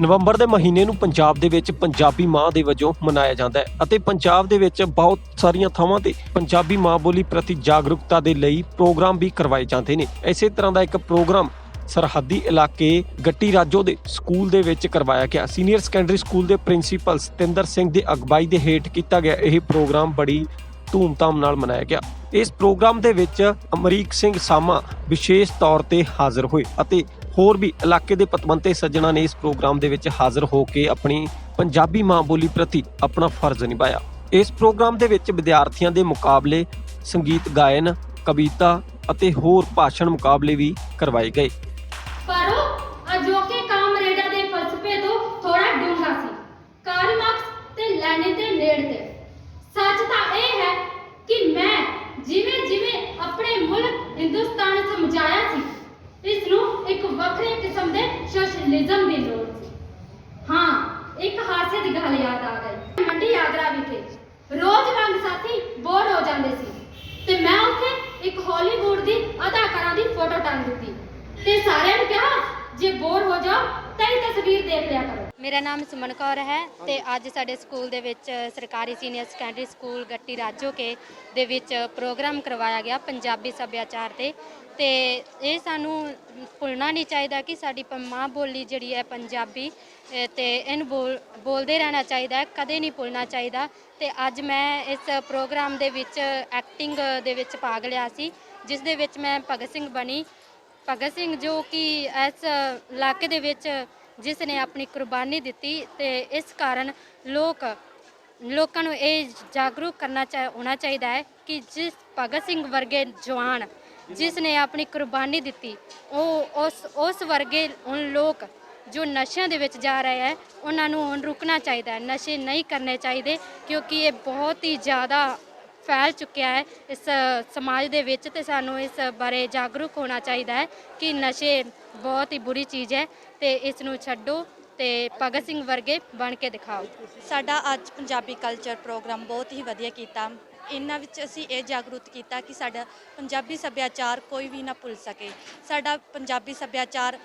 ਨਵੰਬਰ ਦੇ ਮਹੀਨੇ ਨੂੰ ਪੰਜਾਬ ਦੇ ਵਿੱਚ ਪੰਜਾਬੀ ਮਾਂ ਦੇ ਵਜੋਂ ਮਨਾਇਆ ਜਾਂਦਾ ਹੈ ਅਤੇ ਪੰਜਾਬ ਦੇ ਵਿੱਚ ਬਹੁਤ ਸਾਰੀਆਂ ਥਾਵਾਂ ਤੇ ਪੰਜਾਬੀ ਮਾਂ ਬੋਲੀ ਪ੍ਰਤੀ ਜਾਗਰੂਕਤਾ ਦੇ ਲਈ ਪ੍ਰੋਗਰਾਮ ਵੀ ਕਰਵਾਏ ਜਾਂਦੇ ਨੇ। ਇਸੇ ਤਰ੍ਹਾਂ ਦਾ ਇੱਕ ਪ੍ਰੋਗਰਾਮ ਸਰਹੱਦੀ ਇਲਾਕੇ ਗੱਟੀ ਰਾਜੋ ਦੇ ਸਕੂਲ ਦੇ ਵਿੱਚ ਕਰਵਾਇਆ ਗਿਆ। ਸੀਨੀਅਰ ਸੈਕੰਡਰੀ ਸਕੂਲ ਦੇ ਪ੍ਰਿੰਸੀਪਲ ਸਤਿੰਦਰ ਸਿੰਘ ਦੀ ਅਗਵਾਈ ਦੇ ਹੇਠ ਕੀਤਾ ਗਿਆ ਇਹ ਪ੍ਰੋਗਰਾਮ ਬੜੀ ਧੂਮਧਾਮ ਨਾਲ ਮਨਾਇਆ ਗਿਆ। ਇਸ ਪ੍ਰੋਗਰਾਮ ਦੇ ਵਿੱਚ ਅਮਰੀਕ ਸਿੰਘ ਸਾਮਾ ਵਿਸ਼ੇਸ਼ ਤੌਰ ਤੇ ਹਾਜ਼ਰ ਹੋਏ ਅਤੇ ਹੋਰ ਵੀ ਇਲਾਕੇ ਦੇ ਪਤਵੰਤੇ ਸੱਜਣਾ ਨੇ ਇਸ ਪ੍ਰੋਗਰਾਮ ਦੇ ਵਿੱਚ ਹਾਜ਼ਰ ਹੋ ਕੇ ਆਪਣੀ ਪੰਜਾਬੀ ਮਾਂ ਬੋਲੀ ਪ੍ਰਤੀ ਆਪਣਾ ਫਰਜ਼ ਨਿਭਾਇਆ। ਇਸ ਪ੍ਰੋਗਰਾਮ ਦੇ ਵਿੱਚ ਵਿਦਿਆਰਥੀਆਂ ਦੇ ਮੁਕਾਬਲੇ ਸੰਗੀਤ ਗਾਇਨ, ਕਵਿਤਾ ਅਤੇ ਹੋਰ ਭਾਸ਼ਣ ਮੁਕਾਬਲੇ ਵੀ ਕਰਵਾਏ ਗਏ ਪਰ ਉਹ ਅਜੋਕੇ ਕਾਮਰੇਡਾਂ ਦੇ ਫਲਸਫੇ ਤੋਂ ਥੋੜਾ ਡੂੰਘਾ ਸੀ ਕਾਰਲ ਮਾਰਕਸ ਤੇ ਲੈਨਿਨ ਦੇ ਨੇੜੇ ਸੱਚ ਤਾਂ ਇਹ ਹੈ ਕਿ ਮੈਂ ਜਿਵੇਂ ਜਿਵੇਂ ਆਪਣੇ ਮੁਲਕ ਹਿੰਦੁਸਤਾਨ ਨੂੰ ਸਮਝਾਇਆ ਸੀ ਇਸ ਨੂੰ ਇੱਕ ਵੱਖਰੇ ਕਿਸਮ ਦੇ ਸੋਸ਼ਲਿਜ਼ਮ ਦੀ ਲੋੜ ਸੀ ਹਾਂ ਇੱਕ ਹਾਸੇ ਦੀ ਗੱਲ ਯਾਦ ਆ ਗਈ ਮੰਡੀ ਆਗਰਾ ਵਿਖੇ ਰੋਜ਼ ਵਾਂਗ ਸਾਥੀ ਬੋਰ ਹੋ ਜਾਂਦੇ ਸੀ। ਤੇ ਮੈਂ ਉੱਥੇ ਇੱਕ ਹਾਲੀਵੁੱਡ ਦੀ ਅਦਾਕਾਰਾ ਦੀ ਫੋਟੋ ਟੰਗ ਦਿੱਤੀ। ਤੇ ਸਾਰਿਆਂ ਨੂੰ ਕਿਹਾ, ਜੇ ਬੋਰ ਹੋ ਜਾਓ, ਤਾਂ ਇਹ ਤਸਵੀਰ ਦੇਖ ਲਿਆ ਕਰੋ। ਮੇਰਾ ਨਾਮ ਸੁਮਨ ਕੌਰ ਹੈ ਤੇ ਅੱਜ ਸਾਡੇ ਸਕੂਲ ਦੇ ਵਿੱਚ ਸਰਕਾਰੀ senior secondary school Gatti Rajoke ਦੇ ਵਿੱਚ ਪ੍ਰੋਗਰਾਮ ਕਰਵਾਇਆ ਗਿਆ ਪੰਜਾਬੀ ਸੱਭਿਆਚਾਰ ਤੇ। ਤੇ ਇਹ ਸਾਨੂੰ ਭੁੱਲਣਾ ਨਹੀਂ ਚਾਹੀਦਾ ਕਿ ਸਾਡੀ ਪ- ਮਾਂ ਬੋਲੀ ਜਿਹੜੀ ਹੈ ਪੰਜਾਬੀ ਅ, ਤੇ ਇਹਨੂੰ ਬੋਲ ਬੋਲਦੇ ਰਹਿਣਾ ਚਾਹੀਦਾ ਹੈ ਕਦੇ ਨਹੀਂ ਭੁੱਲਣਾ ਚਾਹੀਦਾ। ਤੇ ਅੱਜ ਮੈਂ ਇਸ ਪ੍ਰੋਗਰਾਮ ਦੇ ਵਿੱਚ ਐਕਟਿੰਗ ਦੇ ਵਿੱਚ ਭਾਗ ਲਿਆ ਸੀ ਜਿਸ ਦੇ ਵਿੱਚ ਮੈਂ ਭਗਤ ਸਿੰਘ ਬਣੀ। ਭਗਤ ਸਿੰਘ ਜੋ ਕਿ ਇਸ ਇਲਾਕੇ ਦੇ ਵਿੱਚ ਜਿਸ ਨੇ ਆਪਣੀ ਕੁਰਬਾਨੀ ਦਿੱਤੀ ਤੇ ਇਸ ਕਾਰਨ ਲੋਕ, ਲੋਕਾਂ ਨੂੰ ਇਹ ਜਾਗਰੂਕ ਕਰਨਾ ਚਾਹ ਹੋਣਾ ਚਾਹੀਦਾ ਹੈ ਕਿ ਜਿਸ ਭਗਤ ਸਿੰਘ ਵਰਗੇ ਜਵਾਨ ਜਿਸ ਨੇ ਆਪਣੀ ਕੁਰਬਾਨੀ ਦਿੱਤੀ, ਉਹ ਉਸ ਉਸ ਵਰਗੇ ਹੁਣ ਲੋਕ ਜੋ ਨਸ਼ਿਆਂ ਦੇ ਵਿੱਚ ਜਾ ਰਹੇ ਹੈ, ਉਹਨਾਂ ਨੂੰ ਹੁਣ ਰੁਕਣਾ ਚਾਹੀਦਾ ਹੈ। ਨਸ਼ੇ ਨਹੀਂ ਕਰਨੇ ਚਾਹੀਦੇ ਕਿਉਂਕਿ ਇਹ ਬਹੁਤ ਹੀ ਜ਼ਿਆਦਾ ਫੈਲ ਚੁੱਕਿਆ ਹੈ। ਇਸ ਸਮਾਜ ਦੇ ਵਿੱਚ ਤੇ ਸਾਨੂੰ ਇਸ ਬਾਰੇ ਜਾਗਰੂਕ ਹੋਣਾ ਚਾਹੀਦਾ ਹੈ ਕਿ ਨਸ਼ੇ ਬਹੁਤ ਹੀ ਬੁਰੀ ਚੀਜ਼ ਹੈ ਤੇ ਇਸ ਨੂੰ ਛੱਡੋ ਤੇ ਭਗਤ ਸਿੰਘ ਵਰਗੇ ਬਣ ਕੇ ਦਿਖਾਓ। ਸਾਡਾ ਅੱਜ ਪੰਜਾਬੀ ਕਲਚਰ ਪ੍ਰੋਗਰਾਮ ਬਹੁਤ ਹੀ ਵਧੀਆ ਕੀਤਾ। ਇਹਨਾਂ ਵਿੱਚ ਅਸੀਂ ਇਹ ਜਾਗਰੂਕ ਕੀਤਾ ਕਿ ਸਾਡਾ ਪੰਜਾਬੀ ਸੱਭਿਆਚਾਰ ਕੋਈ ਵੀ ਨਾ ਭੁੱਲ ਸਕੇ। ਸਾਡਾ ਪੰਜਾਬੀ ਸੱਭਿਆਚਾਰ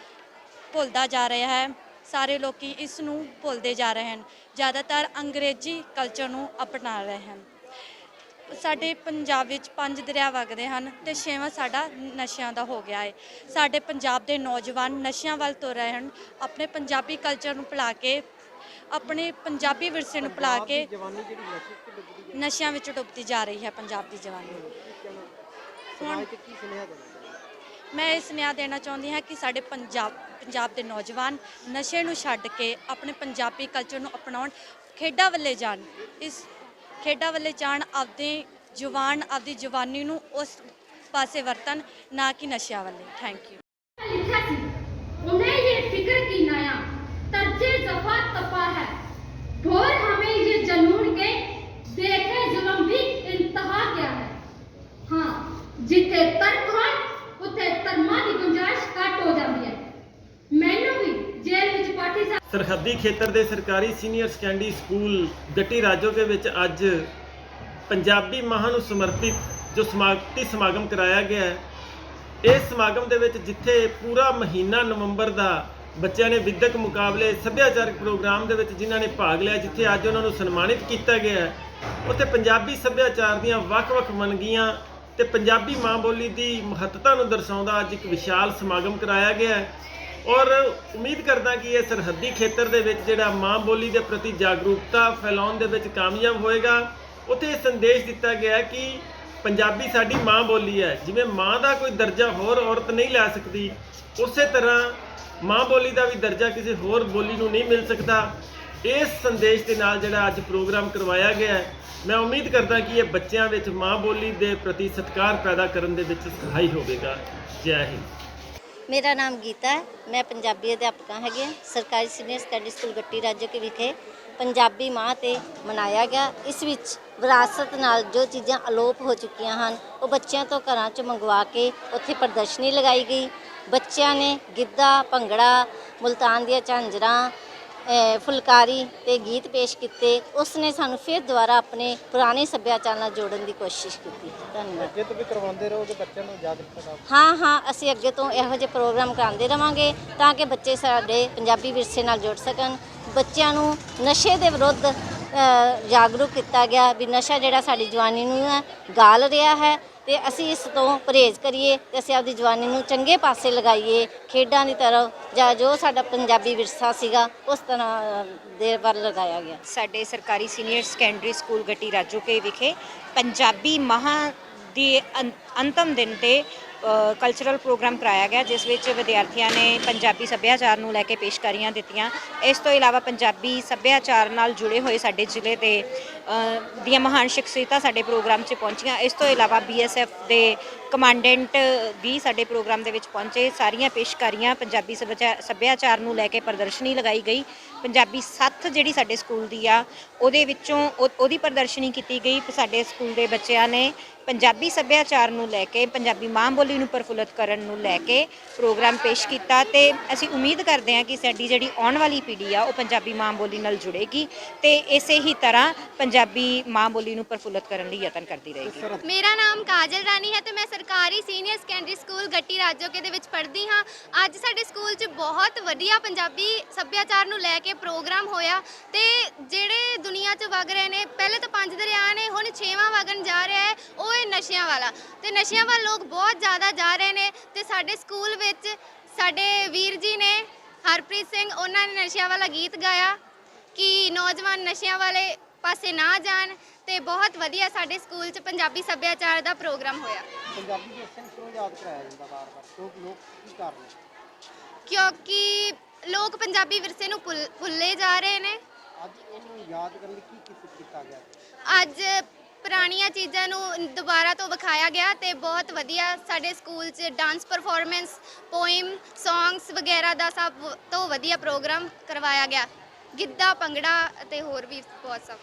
ਭੁੱਲਦਾ ਜਾ ਰਿਹਾ ਹੈ। ਸਾਰੇ ਲੋਕੀ ਇਸ ਨੂੰ ਭੁੱਲਦੇ ਜਾ ਰਹੇ ਹਨ। ਜ਼ਿਆਦਾਤਰ ਅੰਗਰੇਜ਼ੀ ਕਲਚਰ ਨੂੰ ਅਪਣਾ ਰਹੇ ਹਨ। ਸਾਡੇ ਪੰਜਾਬ ਵਿੱਚ ਪੰਜ ਦਰਿਆ ਵਗਦੇ ਹਨ ਤੇ ਛੇਵਾਂ ਸਾਡਾ ਨਸ਼ਿਆਂ ਦਾ ਹੋ ਗਿਆ ਹੈ ਸਾਡੇ ਪੰਜਾਬ ਦੇ ਨੌਜਵਾਨ ਨਸ਼ਿਆਂ ਵੱਲ ਤੁਰ ਰਹੇ ਹਨ ਆਪਣੇ ਪੰਜਾਬੀ ਕਲਚਰ ਨੂੰ ਭੁਲਾ ਕੇ ਆਪਣੇ ਪੰਜਾਬੀ ਵਿਰਸੇ ਨੂੰ ਭੁਲਾ ਕੇ ਨਸ਼ਿਆਂ ਵਿੱਚ ਡੁੱਬਦੀ ਜਾ ਰਹੀ ਹੈ ਪੰਜਾਬ ਦੀ ਜਵਾਨੀ। ਹੁਣ ਮੈਂ ਇਹ ਸੁਨੇਹਾ ਦੇਣਾ ਚਾਹੁੰਦੀ ਹਾਂ ਕਿ ਸਾਡੇ ਪੰਜਾਬ ਪੰਜਾਬ ਦੇ ਨੌਜਵਾਨ ਨਸ਼ੇ ਨੂੰ ਛੱਡ ਕੇ ਆਪਣੇ ਪੰਜਾਬੀ ਕਲਚਰ ਨੂੰ ਅਪਣਾਉਣ ਖੇਡਾਂ ਵੱਲੇ ਜਾਣ। ਇਸ ਖੇਡਾਂ ਵੱਲੇ ਜਾਣ ਆਪਦੇ ਜਵਾਨ ਆਪਦੀ ਜਵਾਨੀ ਨੂੰ ਉਸ ਪਾਸੇ ਵਰਤਨ ਨਾ ਕਿ ਨਸ਼ਿਆਂ ਵੱਲੇ ਥੈਂਕ ਯੂ लिखा थी उन्हें ये फिक्र की नया तर्जे जफा तपा है ढोर हमें ये जनून के देखे जुल्म भी इंतहा क्या है हाँ जिथे तर्क ਸਰਹੱਦੀ ਖੇਤਰ ਦੇ ਸਰਕਾਰੀ senior secondary school Gatti Rajoke ਵਿੱਚ ਅੱਜ ਪੰਜਾਬੀ ਮਾਹਾਂ ਨੂੰ ਸਮਰਪਿਤ ਜੋ ਸਮਾਗਤੀ ਸਮਾਗਮ ਕਰਾਇਆ ਗਿਆ ਹੈ, ਇਸ ਸਮਾਗਮ ਦੇ ਵਿੱਚ ਜਿੱਥੇ ਪੂਰਾ ਮਹੀਨਾ ਨਵੰਬਰ ਦਾ ਬੱਚਿਆਂ ਨੇ ਵਿਦਿਅਕ ਮੁਕਾਬਲੇ, ਸੱਭਿਆਚਾਰਕ ਪ੍ਰੋਗਰਾਮ ਦੇ ਵਿੱਚ ਜਿਨ੍ਹਾਂ ਨੇ ਭਾਗ ਲਿਆ, ਜਿੱਥੇ ਅੱਜ ਉਹਨਾਂ ਨੂੰ ਸਨਮਾਨਿਤ ਕੀਤਾ ਗਿਆ ਹੈ, ਉੱਥੇ ਪੰਜਾਬੀ ਸੱਭਿਆਚਾਰ ਦੀਆਂ ਵੱਖ-ਵੱਖ ਵੰਨਗੀਆਂ ਤੇ ਪੰਜਾਬੀ ਮਾਂ ਬੋਲੀ ਦੀ ਮਹੱਤਤਾ ਨੂੰ ਦਰਸਾਉਂਦਾ ਅੱਜ ਇੱਕ ਵਿਸ਼ਾਲ ਸਮਾਗਮ ਕਰਾਇਆ ਗਿਆ ਹੈ। ਔਰ ਉਮੀਦ ਕਰਦਾ ਕਿ ਇਹ ਸਰਹੱਦੀ ਖੇਤਰ ਦੇ ਵਿੱਚ ਜਿਹੜਾ ਮਾਂ ਬੋਲੀ ਦੇ ਪ੍ਰਤੀ ਜਾਗਰੂਕਤਾ ਫੈਲਾਉਣ ਦੇ ਵਿੱਚ ਕਾਮਯਾਬ ਹੋਏਗਾ। ਉੱਥੇ ਇਹ ਸੰਦੇਸ਼ ਦਿੱਤਾ ਗਿਆ ਕਿ ਪੰਜਾਬੀ ਸਾਡੀ ਮਾਂ ਬੋਲੀ ਹੈ। ਜਿਵੇਂ ਮਾਂ ਦਾ ਕੋਈ ਦਰਜਾ ਹੋਰ ਔਰਤ ਨਹੀਂ ਲੈ ਸਕਦੀ, ਉਸੇ ਤਰ੍ਹਾਂ ਮਾਂ ਬੋਲੀ ਦਾ ਵੀ ਦਰਜਾ ਕਿਸੇ ਹੋਰ ਬੋਲੀ ਨੂੰ ਨਹੀਂ ਮਿਲ ਸਕਦਾ। ਇਸ ਸੰਦੇਸ਼ ਦੇ ਨਾਲ ਜਿਹੜਾ ਅੱਜ ਪ੍ਰੋਗਰਾਮ ਕਰਵਾਇਆ ਗਿਆ ਹੈ, ਮੈਂ ਉਮੀਦ ਕਰਦਾ ਕਿ ਇਹ ਬੱਚਿਆਂ ਵਿੱਚ ਮਾਂ ਬੋਲੀ ਦੇ ਪ੍ਰਤੀ ਸਤਿਕਾਰ ਪੈਦਾ ਕਰਨ ਦੇ ਵਿੱਚ ਸਹਾਈ ਹੋਵੇਗਾ। ਜੈ ਹਿੰਦ। ਮੇਰਾ ਨਾਮ ਗੀਤਾ ਹੈ। ਮੈਂ ਪੰਜਾਬੀ ਅਧਿਆਪਕਾ ਹੈਗੀ। ਹਾਂ ਸਰਕਾਰੀ senior secondary school Gatti Rajoke ਵਿਖੇ ਪੰਜਾਬੀ ਮਾਹ ਤੇ ਮਨਾਇਆ ਗਿਆ। ਇਸ ਵਿੱਚ ਵਿਰਾਸਤ ਨਾਲ ਜੋ ਚੀਜ਼ਾਂ ਅਲੋਪ ਹੋ ਚੁੱਕੀਆਂ ਹਨ, ਉਹ ਬੱਚਿਆਂ ਤੋਂ ਘਰਾਂ 'ਚ ਮੰਗਵਾ ਕੇ ਉੱਥੇ ਪ੍ਰਦਰਸ਼ਨੀ ਲਗਾਈ ਗਈ। ਬੱਚਿਆਂ ਨੇ ਗਿੱਧਾ, ਭੰਗੜਾ, ਮੁਲਤਾਨ ਦੀਆਂ ਝਾਂਜਰਾਂ ਫੁਲਕਾਰੀ ਤੇ ਗੀਤ ਪੇਸ਼ ਕੀਤੇ। ਉਸ ਨੇ ਸਾਨੂੰ ਫਿਰ ਦੁਬਾਰਾ ਆਪਣੇ ਪੁਰਾਣੇ ਸੱਭਿਆਚਾਰ ਨਾਲ ਜੋੜਨ ਦੀ ਕੋਸ਼ਿਸ਼ ਕੀਤੀ। ਧੰਨਵਾਦ। ਅੱਗੇ ਤੋਂ ਵੀ ਕਰਵਾਉਂਦੇ ਰਹੋਗੇ ਬੱਚਿਆਂ ਨੂੰ ਜਾਗਰੂਕ ਕਰੋ ਹਾਂ ਹਾਂ ਅਸੀਂ ਅੱਗੇ ਤੋਂ ਇਹੋ ਜਿਹੇ ਪ੍ਰੋਗਰਾਮ ਕਰਾਉਂਦੇ ਰਵਾਂਗੇ ਤਾਂ ਕਿ ਬੱਚੇ ਸਾਡੇ ਪੰਜਾਬੀ ਵਿਰਸੇ ਨਾਲ ਜੁੜ ਸਕਣ। ਬੱਚਿਆਂ ਨੂੰ ਨਸ਼ੇ ਦੇ ਵਿਰੁੱਧ ਜਾਗਰੂਕ ਕੀਤਾ ਗਿਆ ਵੀ ਨਸ਼ਾ ਜਿਹੜਾ ਸਾਡੀ ਜਵਾਨੀ ਨੂੰ ਹੈ ਗਾਲ ਰਿਹਾ ਹੈ। ਤੇ ਅਸੀਂ ਇਸ ਤੋਂ ਪਰਹੇਜ਼ ਕਰੀਏ ਤੇ ਅਸੀਂ ਆਪਦੀ ਜਵਾਨੀ ਨੂੰ ਚੰਗੇ ਪਾਸੇ ਲਗਾਈਏ, ਖੇਡਾਂ ਦੀ ਤਰ੍ਹਾਂ ਜਾਂ ਜੋ ਸਾਡਾ ਪੰਜਾਬੀ ਵਿਰਸਾ ਸੀਗਾ, ਉਸ ਤਰ੍ਹਾਂ ਦੇ ਵੱਲ ਲਗਾਇਆ ਗਿਆ। ਸਾਡੇ ਸਰਕਾਰੀ senior secondary school Gatti Rajoke ਵਿਖੇ ਪੰਜਾਬੀ ਮਹਾ ਦੀ ਅੰ- ਅੰਤਮ ਦਿਨ ਤੇ ਕਲਚਰਲ ਪ੍ਰੋਗਰਾਮ ਕਰਾਇਆ ਗਿਆ, ਜਿਸ ਵਿੱਚ ਵਿਦਿਆਰਥੀਆਂ ਨੇ ਪੰਜਾਬੀ ਸੱਭਿਆਚਾਰ ਨੂੰ ਲੈ ਕੇ ਪੇਸ਼ਕਾਰੀਆਂ ਦਿੱਤੀਆਂ। ਇਸ ਤੋਂ ਇਲਾਵਾ ਪੰਜਾਬੀ ਸੱਭਿਆਚਾਰ ਨਾਲ ਜੁੜੇ ਹੋਏ ਸਾਡੇ ਜ਼ਿਲ੍ਹੇ ਦੇ ਦੀਆਂ ਮਹਾਨ ਸ਼ਖਸੀਅਤਾਂ ਸਾਡੇ ਪ੍ਰੋਗਰਾਮ 'ਚ ਪਹੁੰਚੀਆਂ। ਇਸ ਤੋਂ ਇਲਾਵਾ ਬੀਐਸਐਫ ਦੇ ਕਮਾਂਡੈਂਟ ਵੀ ਸਾਡੇ ਪ੍ਰੋਗਰਾਮ ਦੇ ਵਿੱਚ ਪਹੁੰਚੇ। ਸਾਰੀਆਂ ਪੇਸ਼ਕਾਰੀਆਂ ਪੰਜਾਬੀ ਸੱਭਿਆਚਾਰ ਸੱਭਿਆਚਾਰ ਨੂੰ ਲੈ ਕੇ ਪ੍ਰਦਰਸ਼ਨੀ ਲਗਾਈ ਗਈ। ਪੰਜਾਬੀ ਸੱਥ ਜਿਹੜੀ ਸਾਡੇ ਸਕੂਲ ਦੀ ਆ, ਉਹਦੇ ਵਿੱਚੋਂ ਉਹਦੀ ਪ੍ਰਦਰਸ਼ਨੀ ਕੀਤੀ ਗਈ। ਸਾਡੇ ਸਕੂਲ ਦੇ ਬੱਚਿਆਂ ਨੇ ਪੰਜਾਬੀ ਸੱਭਿਆਚਾਰ ਨੂੰ ਲੈ ਕੇ, ਪੰਜਾਬੀ ਮਾਂ ਬੋਲੀ ਨੂੰ ਪ੍ਰਫੁੱਲਤ ਕਰਨ ਨੂੰ ਲੈ ਕੇ ਪ੍ਰੋਗਰਾਮ ਪੇਸ਼ ਕੀਤਾ ਤੇ ਅਸੀਂ ਉਮੀਦ ਕਰਦੇ ਹਾਂ ਕਿ ਸਾਡੀ ਜਿਹੜੀ ਆਉਣ ਵਾਲੀ ਪੀੜ੍ਹੀ ਆ, ਉਹ ਪੰਜਾਬੀ ਮਾਂ ਬੋਲੀ ਨਾਲ ਜੁੜੇਗੀ ਤੇ ਇਸੇ ਹੀ ਤਰ੍ਹਾਂ ਪੰਜਾਬੀ ਮਾਂ ਬੋਲੀ ਨੂੰ ਪ੍ਰਫੁੱਲਤ ਕਰਨ ਲਈ ਯਤਨ ਕਰਦੀ ਰਹੇਗੀ। ਮੇਰਾ ਨਾਮ ਕਾਜਲ ਰਾਣੀ ਹੈ ਤੇ ਮੈਂ ਸਰਕਾਰੀ senior secondary school Gatti Rajoke ਦੇ ਵਿੱਚ ਪੜ੍ਹਦੀ ਹਾਂ। ਅੱਜ ਸਾਡੇ ਸਕੂਲ 'ਚ ਬਹੁਤ ਵਧੀਆ ਪੰਜਾਬੀ ਸੱਭਿਆਚਾਰ ਨੂੰ ਲੈ ਕੇ ਪ੍ਰੋਗਰਾਮ ਹੋਇਆ ਤੇ ਜਿਹੜੇ ਦੁਨੀਆ 'ਚ ਵਗ ਰਹੇ ਨੇ, ਪਹਿਲੇ ਤਾਂ ਪੰਜ ਦਰਿਆ ਨੇ, ਹੁਣ ਛੇਵਾਂ ਵਗਣ ਜਾ ਰਿਹਾ ਹੈ, ਉਹ ਹੈ ਨਸ਼ਿਆਂ ਵਾਲਾ। ਤੇ ਨਸ਼ਿਆਂ ਵੱਲ ਲੋਕ ਬਹੁਤ ਜ਼ਿਆਦਾ ਜਾ ਰਹੇ ਨੇ ਤੇ ਸਾਡੇ ਸਕੂਲ ਵਿੱਚ ਸਾਡੇ ਵੀਰ ਜੀ ਨੇ ਹਰਪ੍ਰੀਤ ਸਿੰਘ, ਉਹਨਾਂ ਨੇ ਨਸ਼ਿਆਂ ਵਾਲਾ ਗੀਤ ਗਾਇਆ ਕਿ ਨੌਜਵਾਨ ਨਸ਼ਿਆਂ ਵਾਲੇ ਪਾਸੇ ਨਾ ਜਾਣ ਤੇ ਬਹੁਤ ਵਧੀਆ ਸਾਡੇ ਸਕੂਲ 'ਚ ਪੰਜਾਬੀ ਸੱਭਿਆਚਾਰ ਦਾ ਪ੍ਰੋਗਰਾਮ ਹੋਇਆ। ਪੰਜਾਬੀ ਵਿਰਸੇ ਨੂੰ ਕਿਉਂ ਯਾਦ ਕਰਾਇਆ ਜਾਂਦਾ ਵਾਰ-ਵਾਰ ਕਿਉਂਕਿ ਲੋਕ ਕੀ ਕਰ ਰਹੇ ਕਿਉਂਕਿ ਲੋਕ ਪੰਜਾਬੀ ਵਿਰਸੇ ਨੂੰ ਭੁੱਲ- ਭੁੱਲੇ ਜਾ ਰਹੇ ਨੇ। ਅੱਜ ਇਹਨੂੰ ਯਾਦ ਕਰਨ ਲਈ ਕੀ ਕੀ ਕੀਤਾ ਗਿਆ? ਅੱਜ ਪੁਰਾਣੀਆਂ ਚੀਜ਼ਾਂ ਨੂੰ ਦੁਬਾਰਾ ਤੋਂ ਵਿਖਾਇਆ ਗਿਆ ਤੇ ਬਹੁਤ ਵਧੀਆ ਸਾਡੇ ਸਕੂਲ 'ਚ ਡਾਂਸ ਪਰਫਾਰਮੈਂਸ ਪੋਇਮ ਸੌਂਗਸ ਵਗੈਰਾ ਦਾ ਸਭ ਤੋਂ ਵਧੀਆ ਪ੍ਰੋਗਰਾਮ ਕਰਵਾਇਆ ਗਿਆ। ਗਿੱਧਾ ਭੰਗੜਾ ਅਤੇ ਹੋਰ ਵੀ ਬਹੁਤ ਸਭ।